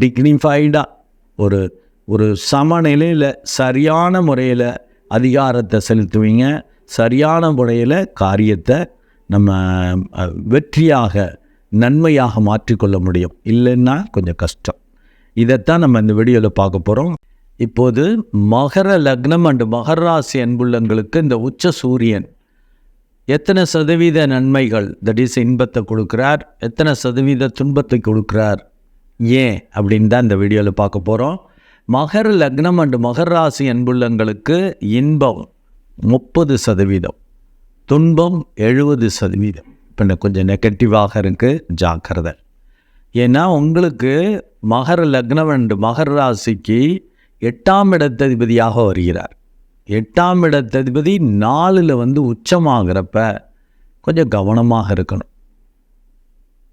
டிக்னிஃபைடாக ஒரு ஒரு சமநிலையில் சரியான முறையில் அதிகாரத்தை செலுத்துவீங்க. சரியான முறையில் காரியத்தை நம்ம வெற்றியாக நன்மையாக மாற்றிக்கொள்ள முடியும். இல்லைன்னா கொஞ்சம் கஷ்டம். இதைத்தான் நம்ம இந்த வீடியோவில் பார்க்க போகிறோம் இப்போது மகர லக்னம் அண்டு மகர ராசி அன்புள்ளங்களுக்கு இந்த உச்ச சூரியன். எத்தனை சதவீத நன்மைகள் தட் இஸ் இன்பத்தை கொடுக்குறார். எத்தனை சதவீத துன்பத்தை கொடுக்குறார். ஏன் அப்படின்னு தான் இந்த வீடியோவில் பார்க்க போகிறோம் மகர லக்னம் அண்டு மகர ராசி அன்புள்ளங்களுக்கு இன்பம் முப்பது சதவீதம் துன்பம் எழுபது சதவீதம். இப்போ கொஞ்சம் நெகட்டிவாக இருக்குது ஜாக்கிரதை. ஏன்னா உங்களுக்கு மகர லக்னம் அண்டு மகர ராசிக்கு எட்டாம் இடத்ததிபதியாக வருகிறார். எட்டாம் இடத்ததிபதி நாலில் வந்து உச்சமாகிறப்ப கொஞ்சம் கவனமாக இருக்கணும்.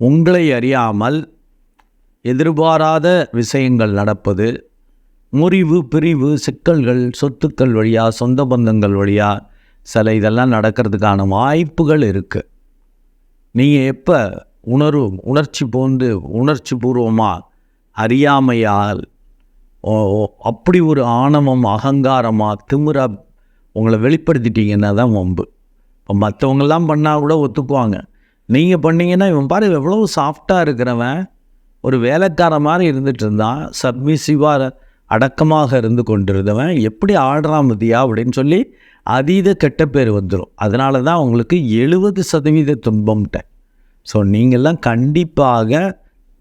உங்களை அறியாமல் எதிர்பாராத விஷயங்கள் நடப்பது முறிவு பிரிவு சிக்கல்கள் சொத்துக்கள் வழியாக சொந்த பந்தங்கள் வழியாக சில இதெல்லாம் நடக்கிறதுக்கான வாய்ப்புகள் இருக்குது நீங்கள் எப்போ உணர்வு உணர்ச்சி போந்து உணர்ச்சி பூர்வமாக அறியாமையால் ஓ- ஓ- அப்படி ஒரு ஆணவம் அகங்காரமாக திமிரா உங்களை வெளிப்படுத்திட்டீங்கன்னா தான் வம்பு. இப்போ மற்றவங்கெல்லாம் பண்ணால் கூட ஒத்துக்குவாங்க. நீங்கள் பண்ணீங்கன்னா இவன் பாரு எவ்வளோ சாஃப்டாக இருக்கிறவன் ஒரு வேலைக்கார மாதிரி இருந்துட்டு இருந்தான் சப்மிசிவாக அடக்கமாக இருந்து கொண்டிருந்தவன் எப்படி ஆடுறான் மதியா அப்படின்னு சொல்லி அதீத கெட்ட பேர் வந்துடும் அதனால தான் உங்களுக்கு எழுபது சதவீத துன்பம்ட்டேன் ஸோ நீங்கள்லாம் கண்டிப்பாக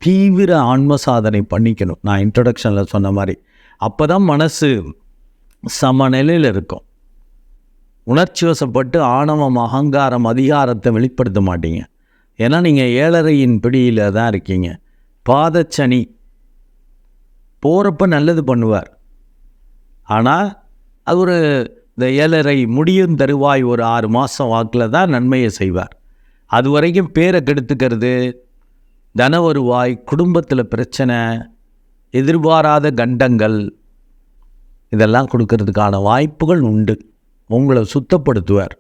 தீவிர ஆன்ம சாதனை பண்ணிக்கணும். நான் இன்ட்ரடக்ஷனில் சொன்ன மாதிரி. அப்போ தான் மனசு சமநிலையில் இருக்கும். உணர்ச்சி வசப்பட்டு ஆணவம் அகங்காரம் அதிகாரத்தை வெளிப்படுத்த மாட்டீங்க. ஏன்னா நீங்கள் ஏழரையின் பிடியில் தான் இருக்கீங்க. பாதச்சனி. போகிறப்ப நல்லது பண்ணுவார். ஆனால் அது ஒரு இந்த ஏழரை முடியும் தருவாய் ஒரு ஆறு மாதம் வாக்கில் தான் நன்மையை செய்வார். அது வரைக்கும் பேரை கெடுத்துக்கிறது தன வருவாய் குடும்பத்தில் பிரச்சனை எதிர்பாராத கண்டங்கள் இதெல்லாம் கொடுக்கறதுக்கான வாய்ப்புகள் உண்டு. உங்களை சுத்தப்படுத்துவார்.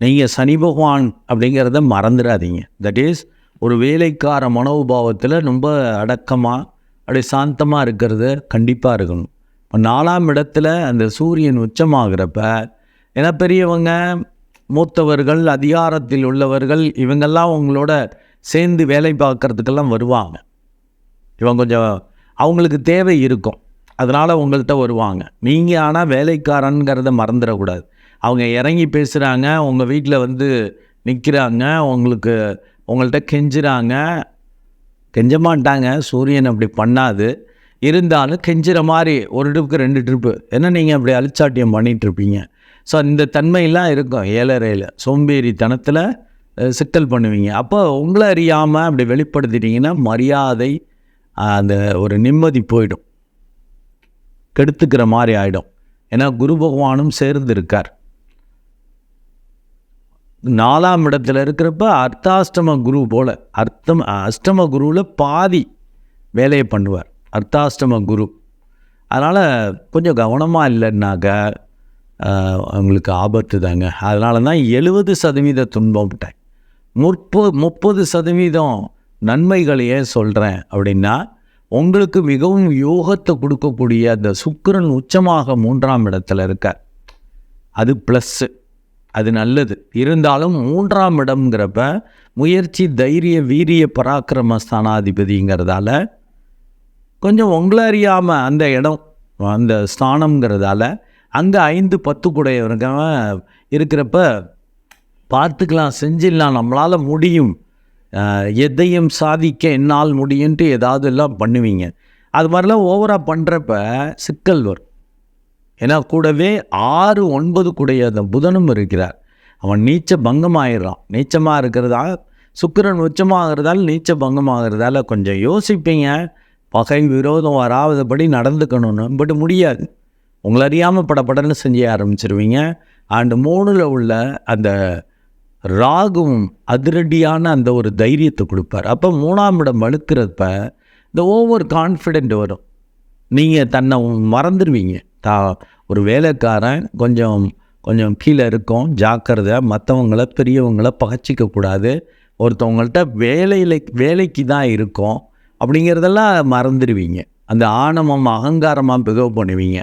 நீங்கள் சனி பகவான் அப்படிங்கிறத மறந்துடாதீங்க. தட் இஸ் ஒரு வேலைக்கார மனோபாவத்தில் ரொம்ப அடக்கமாக அப்படி சாந்தமாக இருக்கிறது கண்டிப்பாக இருக்கணும். இப்போ நாலாம் இடத்துல அந்த சூரியன் உச்சமாகிறப்ப ஏன்னா பெரியவங்க மூத்தவர்கள் அதிகாரத்தில் உள்ளவர்கள் இவங்கெல்லாம் உங்களோட சேர்ந்து வேலை பார்க்கறதுக்கெல்லாம் வருவாங்க. இவங்க கொஞ்சம் அவங்களுக்கு தேவை இருக்கும். அதனால் உங்கள்கிட்ட வருவாங்க. நீங்கள் ஆனால் வேலைக்காரன்கிறத மறந்துடக்கூடாது. அவங்க இறங்கி பேசுகிறாங்க உங்கள் வீட்டில் வந்து நிற்கிறாங்க உங்களுக்கு உங்கள்கிட்ட கெஞ்சுறாங்க. கெஞ்ச மாட்டாங்க. சூரியன் அப்படி பண்ணாது. இருந்தாலும் கெஞ்சுற மாதிரி ஒரு ட்ரிப்புக்கு ரெண்டு ட்ரிப்பு. என்ன நீங்கள் அப்படி அழிச்சாட்டியம் பண்ணிகிட்ருப்பீங்க ஸோ இந்த தன்மையெல்லாம் இருக்கும். ஏழரையில் சோம்பேறித்தனத்தில் சிக்கல் பண்ணுவீங்க. அப்போ உங்களை அறியாமல் அப்படி வெளிப்படுத்திட்டீங்கன்னா மரியாதை அந்த ஒரு நிம்மதி போயிடும். கெடுத்துக்கிற மாதிரி ஆகிடும் ஏன்னா குரு பகவானும் சேர்ந்து இருக்கார். நாலாம் இடத்துல இருக்கிறப்ப அர்த்தாஷ்டம குரு போல் அர்த்தம் அஷ்டம குருவில் பாதி வேலையை பண்ணுவார். அர்த்தாஷ்டம குரு. அதனால் கொஞ்சம் கவனமாக இல்லைன்னாக்க அவங்களுக்கு ஆபத்து தாங்க. அதனால தான் எழுபது சதவீத துன்பம் விட்டேன். முப்பது முப்பது சதவீதம் நன்மைகளையே சொல்கிறேன் அப்படின்னா உங்களுக்கு மிகவும் யோகத்தை கொடுக்கக்கூடிய அந்த சுக்கரன் உச்சமாக மூன்றாம் இடத்துல இருக்கார். அது ப்ளஸ்ஸு அது நல்லது. இருந்தாலும் மூன்றாம் இடம்ங்கிறப்ப முயற்சி தைரிய வீரிய பராக்கிரம ஸ்தானாதிபதிங்கிறதால கொஞ்சம் உங்களை அறியாமல் அந்த இடம் அந்த ஸ்தானம்ங்கிறதால அங்கே ஐந்து பத்து கூடையவருங்க இருக்கிறப்ப பார்த்துக்கலாம் செஞ்சிடலாம் நம்மளால் முடியும். எதையும் சாதிக்க என்னால் முடியும்ன்ட்டு ஏதாவது எல்லாம் பண்ணுவீங்க. அது மாதிரிலாம் ஓவராக பண்ணுறப்ப சிக்கல் வரும். ஏன்னா கூடவே ஆறு ஒன்பது கூடைய அந்த புதனும் இருக்கிறார். அவன் நீச்ச பங்கமாயிடுறான் நீச்சமாக இருக்கிறதா சுக்கிரன் உச்சமாகிறதால நீச்ச பங்கமாகிறதால கொஞ்சம் யோசிப்பீங்க. பகை விரோதம் வராதபடி நடந்துக்கணும்னு பட் முடியாது. உங்களை அறியாமல் படப்படன்னு செஞ்சு ஆரம்பிச்சிருவீங்க. அண்டு மூணில் உள்ள அந்த ராகும் அதிரடியான அந்த ஒரு தைரியத்தை கொடுப்பார். அப்போ மூணாம் இடம் வலுக்கிறப்ப இந்த ஓவர் கான்ஃபிடென்ட் வரும். நீங்கள் தன்னை மறந்துடுவீங்க. தா ஒரு வேலைக்காரன் கொஞ்சம் கொஞ்சம் கீழே இருக்கும் ஜாக்கிரதை மற்றவங்கள பெரியவங்கள பகச்சிக்க கூடாது. ஒருத்தவங்கள்ட்ட வேலையில் வேலைக்கு தான் இருக்கும் அப்படிங்கிறதெல்லாம் மறந்துடுவீங்க. அந்த ஆணவம் அகங்காரமாக பிகவ் பண்ணுவீங்க.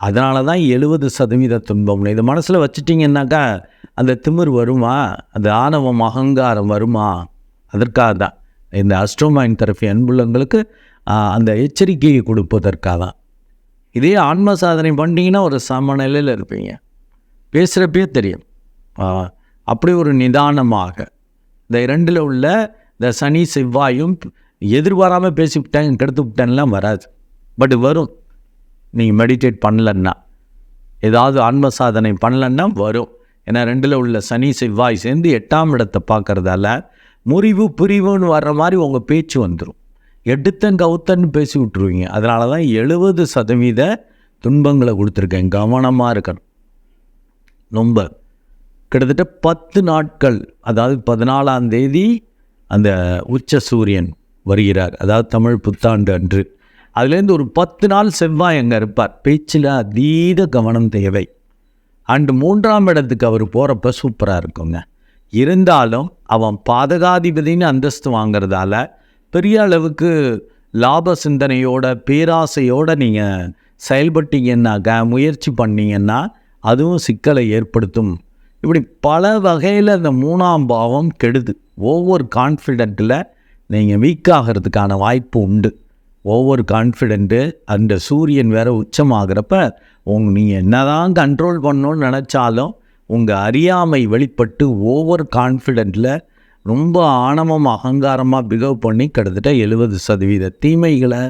அதனால தான் எழுபது சதவீத துன்பம். இது மனசில் வச்சிட்டிங்கன்னாக்கா அந்த திமிர் வருமா? அந்த ஆணவம் அகங்காரம் வருமா? அதற்காக தான். இந்த அஸ்ட்ரோமைன் தெரப்பி அன்புள்ளங்களுக்கு அந்த எச்சரிக்கையை கொடுப்பதற்காக தான். இதே ஆன்ம சாதனை பண்ணிட்டீங்கன்னா ஒரு சமநிலையில் இருப்பீங்க. பேசுகிறப்பே தெரியும். அப்படி ஒரு நிதானமாக. இந்த இரண்டில் உள்ள இந்த சனி செவ்வாயும் எதிர்பாராமல் பேசிவிட்டேன் கெடுத்து விட்டேன்லாம் வராது. பட் வரும். நீங்கள் மெடிடேட் பண்ணலன்னா. ஏதாவது ஆன்ம சாதனை பண்ணலன்னா வரும். ஏன்னா ரெண்டில் உள்ள சனி செவ்வாய் சேர்ந்து எட்டாம் இடத்தை பார்க்குறதால முறிவு பிரிவுன்னு வர்ற மாதிரி உங்கள் பேச்சு வந்துடும் எடுத்தன் கவுத்தன்னு பேசி விட்ருவீங்க அதனால தான் எழுபது சதவீத துன்பங்களை கொடுத்துருக்கேன். கவனமாக இருக்கணும். ரொம்ப. கிட்டத்தட்ட பத்து நாட்கள் அதாவது பதினாலாம் தேதி அந்த உச்ச சூரியன் வருகிறார். அதாவது தமிழ் புத்தாண்டு அன்று. அதுலேருந்து ஒரு பத்து நாள் செவ்வாய் அங்கே இருப்பார். பேச்சில் அதீத கவனம் தேவை. அண்டு மூன்றாம் இடத்துக்கு அவர் போகிறப்ப சூப்பராக இருக்குங்க. இருந்தாலும் அவன் பாதகாதிபதின்னு அந்தஸ்து வாங்குறதால பெரிய அளவுக்கு லாப சிந்தனையோட பேராசையோட நீங்கள் செயல்பட்டீங்கன்னாக்கா முயற்சி பண்ணீங்கன்னா அதுவும் சிக்கலை ஏற்படுத்தும். இப்படி பல வகையில் அந்த மூணாம் பாவம் கெடுது. ஒவ்வொரு கான்ஃபிடென்ட்டில் நீங்கள் வீக் ஆகிறதுக்கான வாய்ப்பு உண்டு. ஒவ்வொரு கான்ஃபிடென்ட்டு அந்த சூரியன் வேறு உச்சமாகிறப்ப உங்க நீங்கள் என்னதான் கண்ட்ரோல் பண்ணணும்னு நினச்சாலும் உங்கள் அறியாமை வெளிப்பட்டு ஓவர் கான்ஃபிடென்ட்டில் ரொம்ப ஆணவம் அகங்காரமாக பிகவ் பண்ணி கிட்டத்தட்ட எழுபது சதவீத தீமைகளை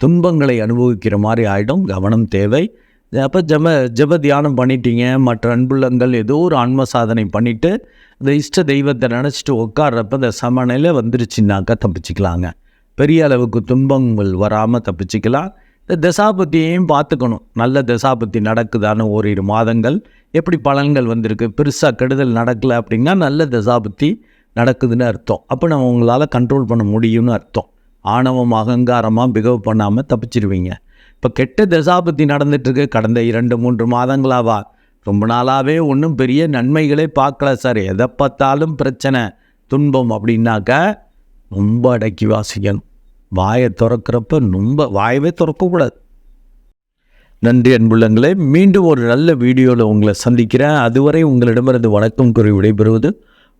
துன்பங்களை அனுபவிக்கிற மாதிரி ஆகிடும் கவனம் தேவை. அப்போ ஜப ஜப தியானம் பண்ணிட்டீங்க. மற்ற அன்புள்ளங்கள் ஏதோ ஒரு ஆன்ம சாதனை பண்ணிவிட்டு இந்த இஷ்ட தெய்வத்தை நினச்சிட்டு உட்கார்றப்ப இந்த சமநிலை வந்துருச்சுன்னாக்கா தப்பிச்சுக்கலாங்க. பெரிய அளவுக்கு துன்பங்கள் வராமல் தப்பிச்சுக்கலாம். இந்த தசாபத்தியையும் பார்த்துக்கணும். நல்ல தசாபத்தி நடக்குதான்னு ஓரிரு மாதங்கள். எப்படி பலன்கள் வந்திருக்கு? பெருசாக கெடுதல் நடக்கலை அப்படின்னா நல்ல தசாபத்தி. நடக்குதுன்னு அர்த்தம். அப்போ நம்ம உங்களால் கண்ட்ரோல் பண்ண முடியும்னு அர்த்தம். ஆணவம் அகங்காரமாக பிகவ் பண்ணாமல் தப்பிச்சிருவீங்க. இப்போ கெட்ட தசாபத்தி நடந்துட்டுருக்கு. கடந்த இரண்டு மூன்று மாதங்களாவா? ரொம்ப நாளாகவே ஒன்றும் பெரிய நன்மைகளே பார்க்கல சார். எதை பார்த்தாலும் பிரச்சனை. துன்பம் அப்படின்னாக்கா ரொம்ப அடக்கி வாசிக்கணும். வாயை திறக்கிறப்ப ரொம்ப வாயவே திறக்கக்கூடாது. நன்றி அன்புள்ளங்களே. மீண்டும் ஒரு நல்ல வீடியோவில் உங்களை சந்திக்கிறேன். அதுவரை உங்களிடமிருந்து வணக்கம் கூறி விடைபெறுவது